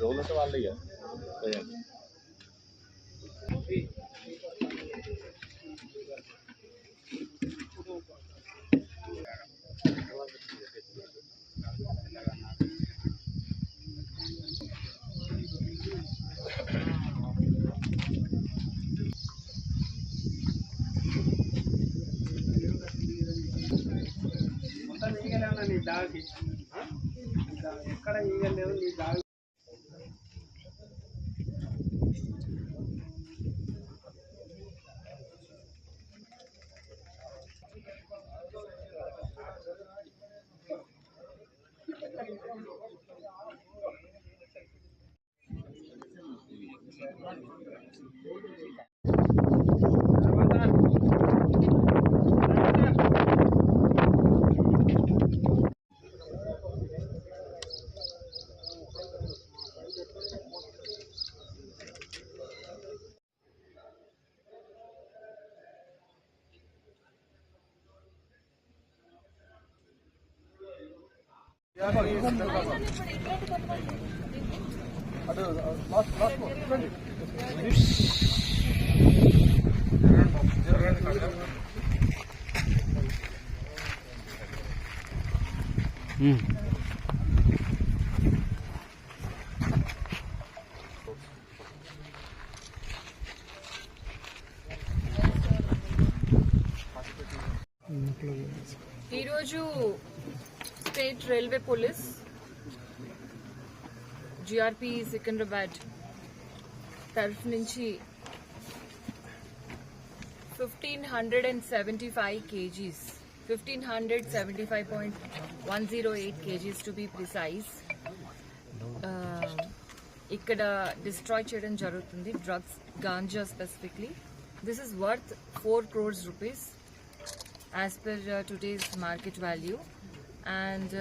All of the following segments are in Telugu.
రోజులంటే వాళ్ళే నీ దాగి? ఎక్కడ ఈగలేవు నీ దాగి Ya, ఈరోజు state railway police GRP Secunderabad తరఫు నుంచి fifteen hundred and seventy five kgs fifteen hundred seventy five point one zero eight kgs to be precise ఇక్కడ డిస్ట్రాయ్ చేయడం జరుగుతుంది drugs ganja specifically this is worth four crores rupees as per today's market value and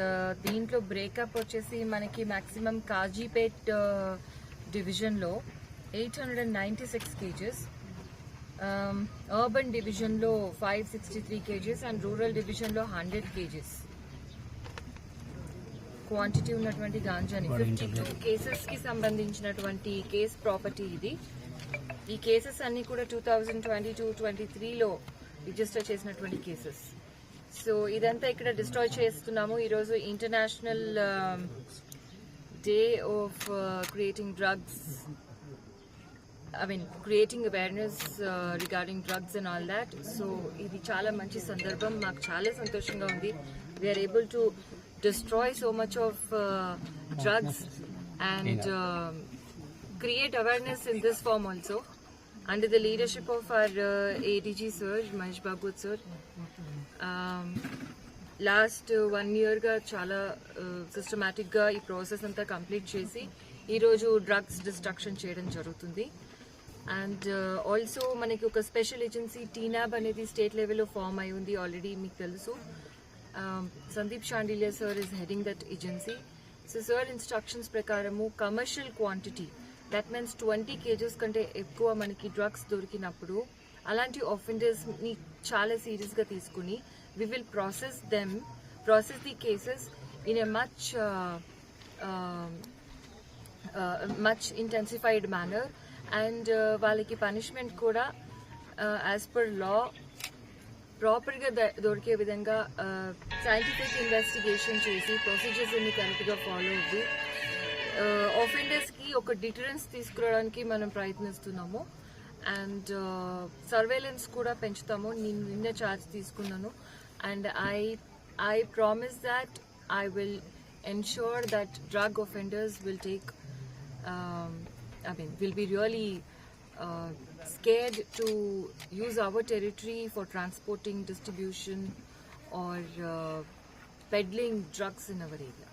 దీంట్లో బ్రేకప్ వచ్చేసి మనకి మాక్సిమం కాజీపేట్ డివిజన్లో eight hundred and ninety six kgs urban డివిజన్లో five sixty three kgs and rural డివిజన్లో హండ్రెడ్ కేజెస్ క్వాంటిటీ ఉన్నటువంటి గాంజాని ఫిఫ్టీ టూ కేసెస్కి సంబంధించినటువంటి కేస్ ప్రాపర్టీ ఇది. ఈ కేసెస్ అన్ని కూడా two thousand twenty two twenty త్రీలో రిజిస్టర్ చేసినటువంటి కేసెస్ సో ఇదంతా ఇక్కడ డిస్ట్రాయ్ చేస్తున్నాము. ఈరోజు international day of creating drugs I mean creating awareness regarding drugs and all that so ఇది చాలా మంచి సందర్భం. మాకు చాలా సంతోషంగా ఉంది. We are able to destroy so much of drugs and create awareness in this form also. Under the leadership of our uh, ADG sir, Mahesh Babu sir. Last one ఇయర్గా చాలా uh, సిస్టమేటిక్గా ఈ ప్రాసెస్ అంతా కంప్లీట్ చేసి ఈరోజు డ్రగ్స్ డిస్ట్రక్షన్ చేయడం జరుగుతుంది. అండ్ ఆల్సో uh, మనకి ఒక స్పెషల్ ఏజెన్సీ టీనాబ్ అనేది స్టేట్ లెవెల్లో ఫామ్ అయి ఉంది ఆల్రెడీ మీకు తెలుసు. Sandeep Shandilya sir is heading that agency so sir instructions ప్రకారము commercial quantity that means twenty KGs కంటే ఎక్కువ మనకి డ్రగ్స్ దొరికినప్పుడు అలాంటి offenders-ని చాలా సీరియస్గా తీసుకుని we will process them process the cases in a much much intensified manner and వాళ్ళకి పనిష్మెంట్ కూడా యాజ్ పర్ లా ప్రాపర్గా దొరికే విధంగా uh, సైంటిఫిక్ ఇన్వెస్టిగేషన్ చేసి ప్రొసీజర్స్ అన్ని కరెక్ట్గా ఫాలో అవ్వి uh, ఆఫెండర్స్కి ఒక డిటరెన్స్ తీసుకురావడానికి మనం ప్రయత్నిస్తున్నాము. అండ్ సర్వేలెన్స్ కూడా పెంచుతాము. నేను నిన్న ఛార్జ్ తీసుకున్నాను. And I I promise that I will ensure that drug offenders will take I mean will be really scared to use our territory for transporting distribution or peddling drugs in our area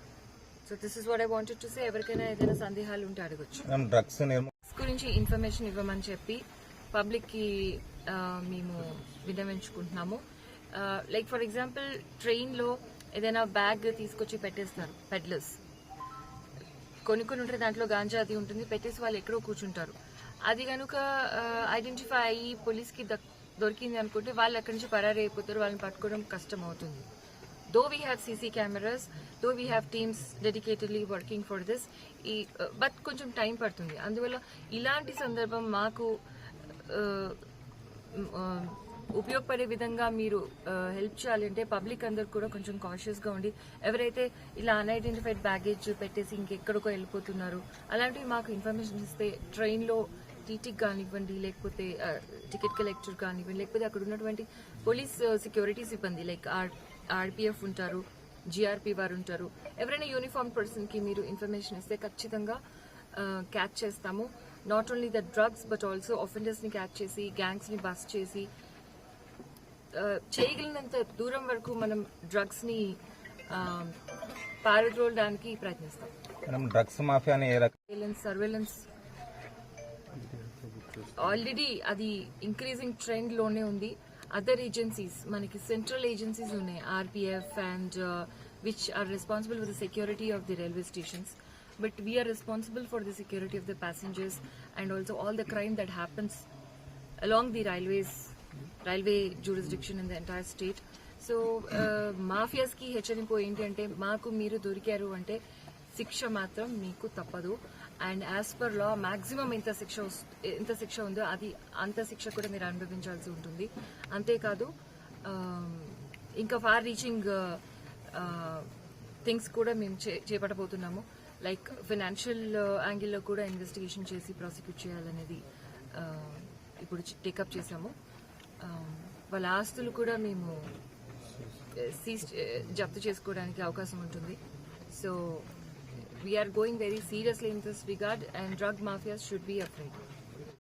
so this is what I wanted to say ఎవరికైనా ఏదైనా సందేహాలు ఉంటే అడగచ్చు. గురించి ఇన్ఫర్మేషన్ ఇవ్వమని చెప్పి పబ్లిక్కి మేము విన్నవించుకుంటున్నాము. లైక్ ఫర్ ఎగ్జాంపుల్ ట్రైన్లో ఏదైనా బ్యాగ్ తీసుకొచ్చి పెట్టేస్తారు పెడ్లర్స్ కొన్ని కొన్ని ఉంటాయి దాంట్లో గాంజా అది ఉంటుంది పెట్టేసి వాళ్ళు ఎక్కడో కూర్చుంటారు. అది కనుక ఐడెంటిఫై అయ్యి పోలీస్కి దొరికింది అనుకుంటే వాళ్ళు అక్కడి నుంచి పరారీ అయిపోతారు వాళ్ళని పట్టుకోవడం కష్టం అవుతుంది though we have CC cameras though we have teams dedicatedly working for this ఈ బట్ కొంచెం టైం పడుతుంది. అందువల్ల ఇలాంటి సందర్భం మాకు ఉపయోగపడే విధంగా మీరు హెల్ప్ చేయాలంటే పబ్లిక్ అందరు కూడా కొంచెం కాన్షియస్గా ఉండి ఎవరైతే ఇలా అన్ఐడెంటిఫైడ్ బ్యాగేజ్ పెట్టేసి ఇంకెక్కడికో వెళ్ళిపోతున్నారు అలాంటివి మాకు ఇన్ఫర్మేషన్ ఇస్తే ట్రైన్లో టీటీకి కానివ్వండి లేకపోతే టికెట్ కలెక్టర్ కానివ్వండి లేకపోతే అక్కడ ఉన్నటువంటి పోలీస్ సెక్యూరిటీ సిబ్బంది లైక్ ఆర్ ఆర్పిఎఫ్ ఉంటారు జిఆర్పి వారు ఉంటారు ఎవరైనా యూనిఫామ్ పర్సన్కి మీరు ఇన్ఫర్మేషన్ ఇస్తే ఖచ్చితంగా క్యాచ్ చేస్తాము. Not only the drugs but also ఒఫెండర్స్ని catch చేసి గ్యాంగ్స్ని బస్ చేసి చేయగలిగినంత దూరం వరకు మనం డ్రగ్స్ని పారద్రోలడానికి ప్రయత్నిస్తాం. మేడం డ్రగ్స్ మాఫియాని ఏ రకం సర్వేలెన్స్ సర్వేలెన్స్ ఆల్రెడీ అది ఇంక్రీజింగ్ ట్రెండ్లోనే ఉంది. అదర్ ఏజెన్సీస్ మనకి సెంట్రల్ ఏజెన్సీస్ ఉన్నాయి. RPF and which are responsible for the security of the railway stations but are responsible for the security of the passengers and also all the crime that happens along the railways railway jurisdiction in the entire state. So మాఫియాస్కి హెచ్చరింపు ఏంటి అంటే మాకు మీరు దొరికారు అంటే శిక్ష మాత్రం మీకు తప్పదు. And as per law maximum ఎంత శిక్ష వస్- ఎంత శిక్ష ఉందో అది అంత శిక్ష కూడా మీరు అనుభవించాల్సి ఉంటుంది. అంతేకాదు ఇంకా ఫార్ రీచింగ్ థింగ్స్ కూడా మేము చే- చేపట్టబోతున్నాము. లైక్ ఫైనాన్షియల్ యాంగిల్లో కూడా ఇన్వెస్టిగేషన్ చేసి ప్రాసిక్యూట్ చేయాలనేది ఇప్పుడు టేకప్ చేశాము um, వాళ్ళ ఆస్తులు కూడా మేము uh, సీజ్ uh, జప్తు చేసుకోవడానికి అవకాశం ఉంటుంది. So we are going very seriously in this regard and drug mafias should be afraid